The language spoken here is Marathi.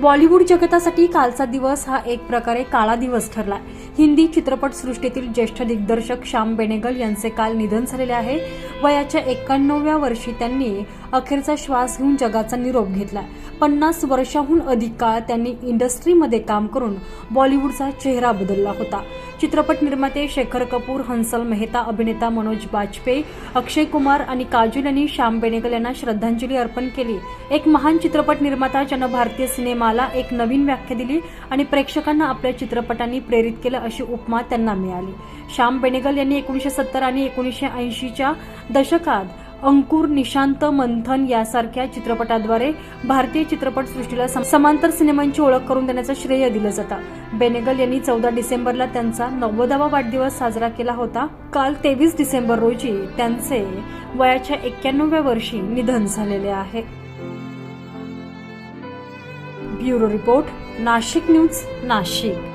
बॉलिवूड जगतासाठी कालचा दिवस हा एक प्रकारे काळा दिवस ठरला हिंदी चित्रपटसृष्टीतील ज्येष्ठ दिग्दर्शक श्याम बेनेगल यांचे काल निधन झालेले आहे. वयाच्या एकाण्णव्या वर्षी त्यांनी अखेरचा श्वास घेऊन जगाचा निरोप घेतला. पन्नास वर्षाहून अधिक काळ त्यांनी इंडस्ट्रीमध्ये काम करून बॉलिवूडचा चेहरा बदलला होता. चित्रपट निर्माते शेखर कपूर हंसल मेहता अभिनेता मनोज बाजपेयी अक्षय कुमार आणि काजुल यांनी श्याम बेनेगल यांना श्रद्धांजली अर्पण केली. एक महान चित्रपट निर्माता ज्यानं भारतीय सिनेमाला एक नवीन व्याख्या दिली आणि प्रेक्षकांना आपल्या चित्रपटांनी प्रेरित केलं अशी उपमा त्यांना मिळाली. श्याम बेनेगल यांनी एकोणीसशे सत्तर आणि एकोणीसशे ऐंशीच्या दशकात अंकुर निशांत मंथन यासारख्या चित्रपटाद्वारे भारतीय चित्रपटसृष्टीला समांतर सिनेमांची ओळख करून देण्याचं श्रेय दिलं जातं. बेनेगल यांनी चौदा डिसेंबरला त्यांचा नव्वदावा वाढदिवस साजरा केला होता. काल तेवीस डिसेंबर रोजी त्यांचे वयाच्या एक्क्याण्णव्या वर्षी निधन झालेले आहे. Bureau report Nashik news Nashik.